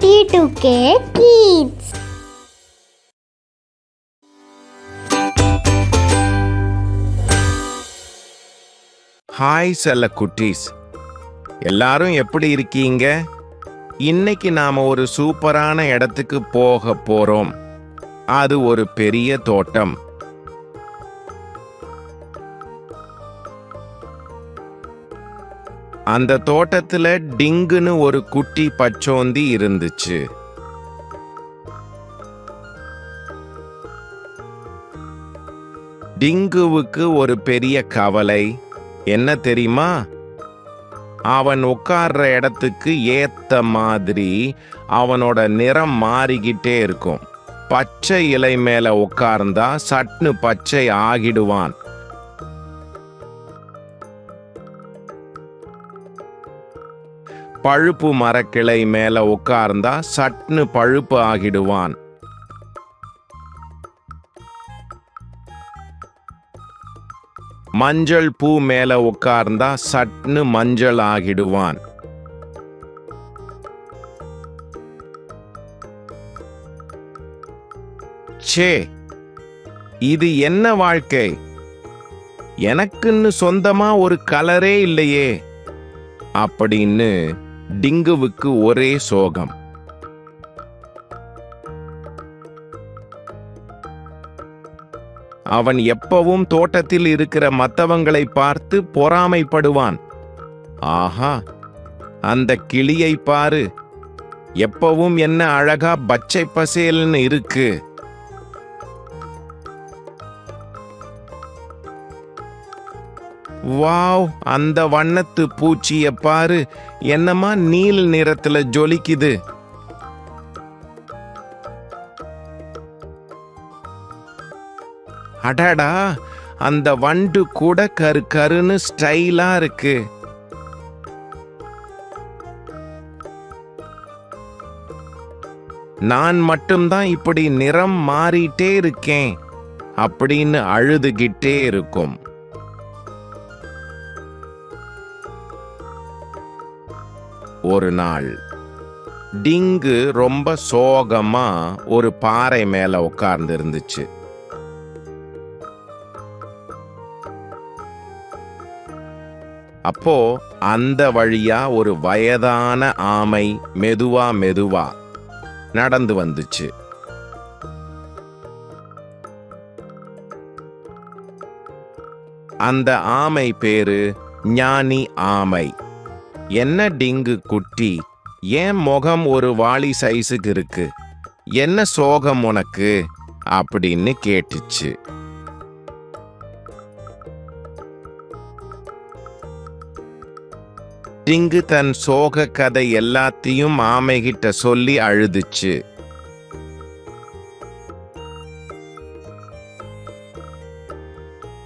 T2K Kids. Hi செல்ல குட்டீஸ். எல்லாரும் எப்படி இருக்கீங்க? இன்னைக்கு நாம ஒரு சூப்பரான இடத்துக்கு போக போறோம். அது ஒரு பெரிய தோட்டம். அந்த தோட்டத்துல டிங்குன்னு ஒரு குட்டி பச்சோந்தி இருந்துச்சு. டிங்குவுக்கு ஒரு பெரிய கவலை. என்ன தெரியுமா? அவன் உட்கார்ற இடத்துக்கு ஏத்த மாதிரி அவனோட நிறம் மாறிக்கிட்டே இருக்கும். பச்சை இலை மேல உட்கார்ந்தா சட்னு பச்சை ஆகிடுவான். பழுப்பு மரக்கிளை மேல உட்கார்ந்தா சட்னு பழுப்பு ஆகிடுவான். மஞ்சள் பூ மேல உட்கார்ந்தா சட்னு மஞ்சள் ஆகிடுவான். ச்சே இது என்ன வாழ்க்கை? எனக்குன்னு சொந்தமா ஒரு கலரே இல்லையே அப்படின்னு டிங்குவுக்கு ஒரே சோகம். அவன் எப்பவும் தோட்டத்தில் இருக்கிற மத்தவங்களை பார்த்து பொறாமைப்படுவான். ஆஹா அந்த கிளியை பாரு. எப்பவும் என்ன அழகா பச்சை பசேல்னு இருக்கு. வாவ் அந்த வண்ணத்து பூச்சிய பாரு. என்னமா நீல் நிறத்துல ஜொலிக்குது. அடடா அந்த வண்டு கூட கரு கருன்னு ஸ்டைலா இருக்கு. நான் மட்டும்தான் இப்படி நிறம் மாறிட்டே இருக்கேன். அப்படின்னு அழுதுகிட்டே இருக்கும். ஒரு நாள் டிங்கு ரொம்ப சோகமா ஒரு பாறை மேல உட்கார்ந்து இருந்துச்சு. அப்போ அந்த வழியா ஒரு வயதான ஆமை மெதுவா மெதுவா நடந்து வந்துச்சு. அந்த ஆமை பேரு ஞானி ஆமை. என்ன டிங்கு குட்டி? ஏன் முகம் ஒரு வாளி சைஸுக்கு இருக்கு? என்ன சோகம் உனக்கு? அப்படின்னு கேட்டுச்சு. டிங்கு தன் சோக கதை எல்லாத்தையும் ஆமைகிட்ட சொல்லி அழுதுச்சு.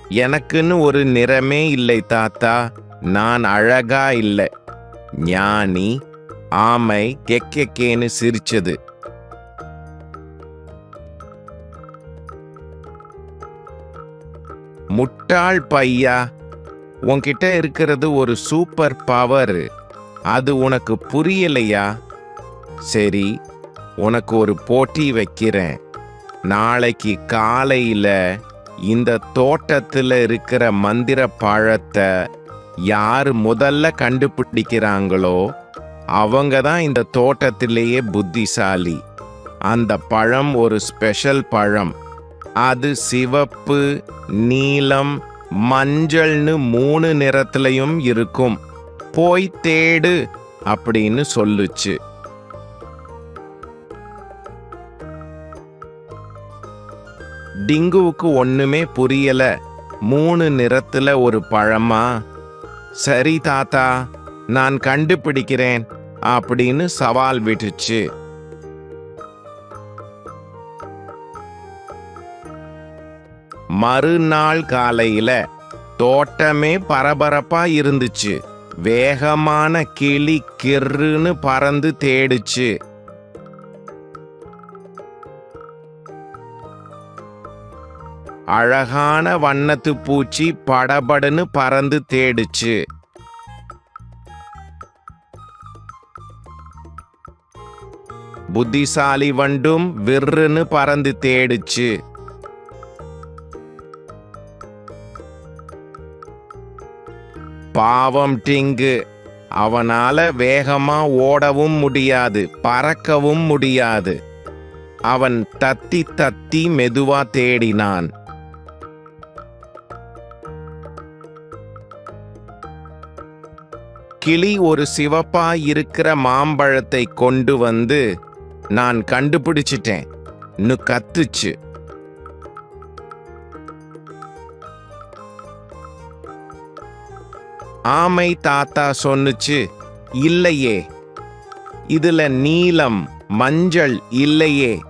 எனக்குன்னு ஒரு நிறமே இல்லை தாத்தா. நான் அழகா இல்லை. ஞானி ஆமை கெக்கேன்னு சிரிச்சது. முட்டாள் பையா உன்கிட்ட இருக்கிறது ஒரு சூப்பர் பவர் அது உனக்கு புரியலையா? சரி உனக்கு ஒரு போட்டி வைக்கிறேன். நாளைக்கு காலையில் இந்த தோட்டத்தில் இருக்கிற மந்திர பழத்தை யார் முதல்ல கண்டுபிடிக்கிறாங்களோ அவங்க தான் இந்த தோட்டத்திலேயே புத்திசாலி. அந்த பழம் ஒரு ஸ்பெஷல் பழம். அது சிவப்பு நீலம் மஞ்சள்னு மூணு நிறத்துலையும் இருக்கும். போய் தேடு அப்படின்னு சொல்லுச்சு. டிங்குவுக்கு ஒண்ணுமே புரியல. மூணு நிறத்துல ஒரு பழமா? சரி தாத்தா நான் கண்டுபிடிக்கிறேன் அப்படின்னு சவால் விட்டுச்சு. மறுநாள் காலையில தோட்டமே பரபரப்பா இருந்துச்சு. வேகமான கிளி கிருன்னு பறந்து தேடுச்சு. அழகான வண்ணத்து பூச்சி படபடன்னு பறந்து தேடுச்சு. புத்திசாலி வண்டும் விர்ருன்னு பறந்து தேடுச்சு. பாவம் டிங்கு. அவனால வேகமா ஓடவும் முடியாது பறக்கவும் முடியாது. அவன் தத்தி தத்தி மெதுவா தேடினான். கிளி ஒரு சிவப்பாய் இருக்கிற மாம்பழத்தை கொண்டு வந்து நான் கண்டுபிடிச்சிட்டேன். ன்னு கத்துச்சு. ஆமை தாத்தா சொன்னுச்சு இல்லையே. இதுல நீலம் மஞ்சள் இல்லையே.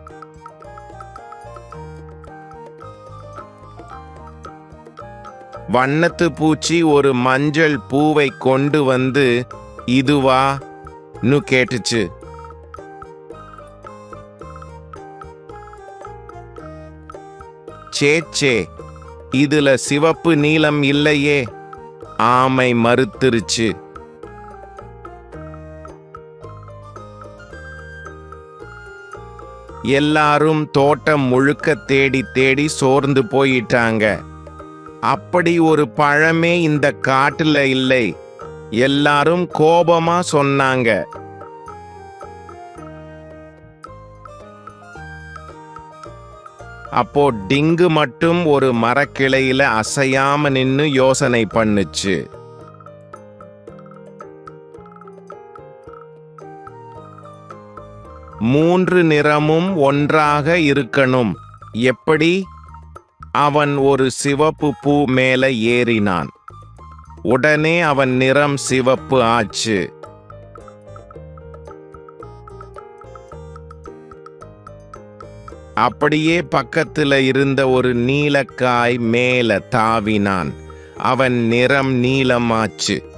வண்ணத்து பூச்சி ஒரு மஞ்சள் பூவை கொண்டு வந்து இதுவா? ன்னு கேட்டுச்சு. சேச்சே இதுல சிவப்பு நீளம் இல்லையே. ஆமை மறுத்துருச்சு. எல்லாரும் தோட்டம் முழுக்க தேடி தேடி சோர்ந்து போயிட்டாங்க. அப்படி ஒரு பழமே இந்த காட்டுல இல்லை. எல்லாரும் கோபமா சொன்னாங்க. அப்போ டிங்கு மட்டும் ஒரு மரக்கிளையில அசையாம நின்னு யோசனை பண்ணுச்சு. மூன்று நிறமும் ஒன்றாக இருக்கணும். எப்படி? அவன் ஒரு சிவப்பு பூ மேல ஏறினான். உடனே அவன் நிறம் சிவப்பு ஆச்சு. அப்படியே பக்கத்தில் இருந்த ஒரு நீலக்காய் மேல தாவினான். அவன் நிறம் நீலமாச்சு.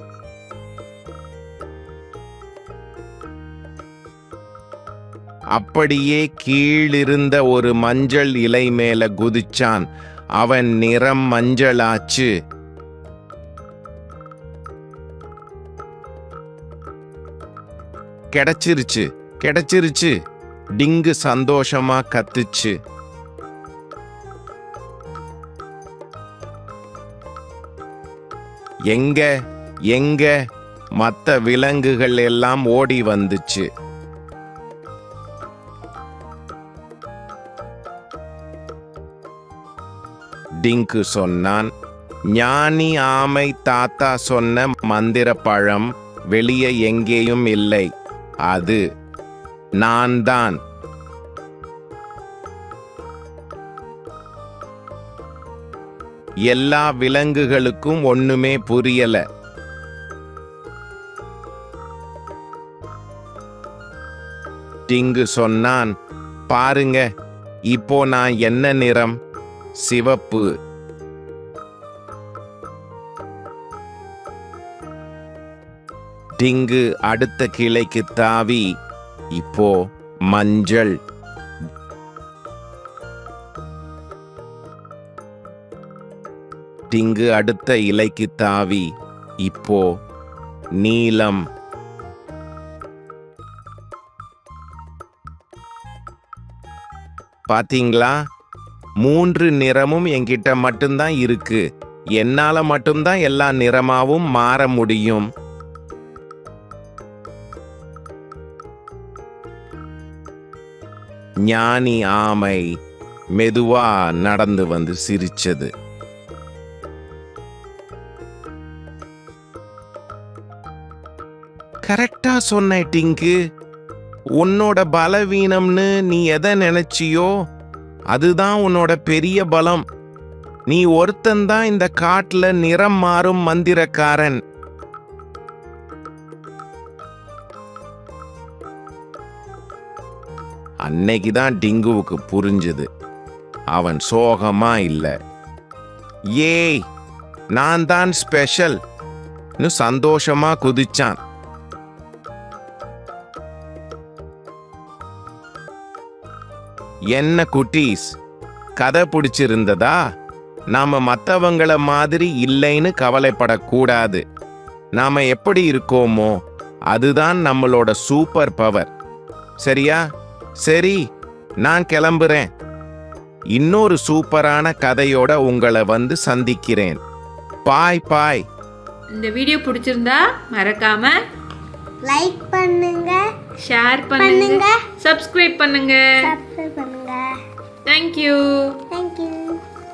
அப்படியே கீழிருந்த ஒரு மஞ்சள் இலை மேல குதிச்சான். அவன் நிறம் மஞ்சளாச்சு. கிடைச்சிருச்சு கிடைச்சிருச்சு. டிங்கு சந்தோஷமா கத்துச்சு. எங்க எங்க மற்ற விலங்குகள் எல்லாம் ஓடி வந்துச்சு. டிங்கு சொன்னான். ஞானி ஆமை தாத்தா சொன்ன மந்திர பழம் வெளியே எங்கேயும் இல்லை. அது நான் தான் எல்லா விலங்குகளுக்கும் ஒண்ணுமே புரியல. டிங்கு சொன்னான் பாருங்க இப்போ நான் என்ன நிறம்? சிவப்பு. டிங்கு அடுத்த கிளைக்கு தாவி இப்போ மஞ்சள். டிங்கு அடுத்த இலைக்கு தாவி இப்போ நீலம். பாத்தீங்களா? மூன்று நிறமும் என்கிட்ட மட்டும்தான் இருக்கு. என்னால மட்டும்தான் எல்லா நிறமாவும் மாற முடியும். ஞானி ஆமை மெதுவா நடந்து வந்து சிரிச்சது. கரெக்டா சொன்ன டிங்கு உன்னோட பலவீனம்னு நீ எதை நினைச்சியோ அதுதான் உன்னோட பெரிய பலம். நீ ஒருத்தன்தான் இந்த காட்டுல நிறம் மாறும் மந்திரக்காரன். அன்னைக்கு தான் டிங்குவுக்கு புரிஞ்சுது. அவன் சோகமா இல்லை. ஏய் நான் தான் ஸ்பெஷல்னு சந்தோஷமா குதிச்சான். என்ன குட்டீஸ்? கதை பிடிச்சிருந்ததா? நாம மத்தவங்கள மாதிரி இல்லைன்னு கவலைப்படக்கூடாது. நாம எப்படி இருக்கோமோ அதுதான் நம்மளோட சூப்பர் பவர். சரியா? சரி நான் கிளம்புறேன். இன்னொரு சூப்பரான கதையோட உங்களை வந்து சந்திக்கிறேன். பாய் பாய். இந்த வீடியோ பிடிச்சிருந்தா மறக்காம லைக் பண்ணுங்க. ஷேர் பண்ணுங்க. பண்ணுங்க. சப்ஸ்கிரைப் பண்ணுங்க. சப்ஸ்கிரைப் பண்ணுங்க. Thank you thank you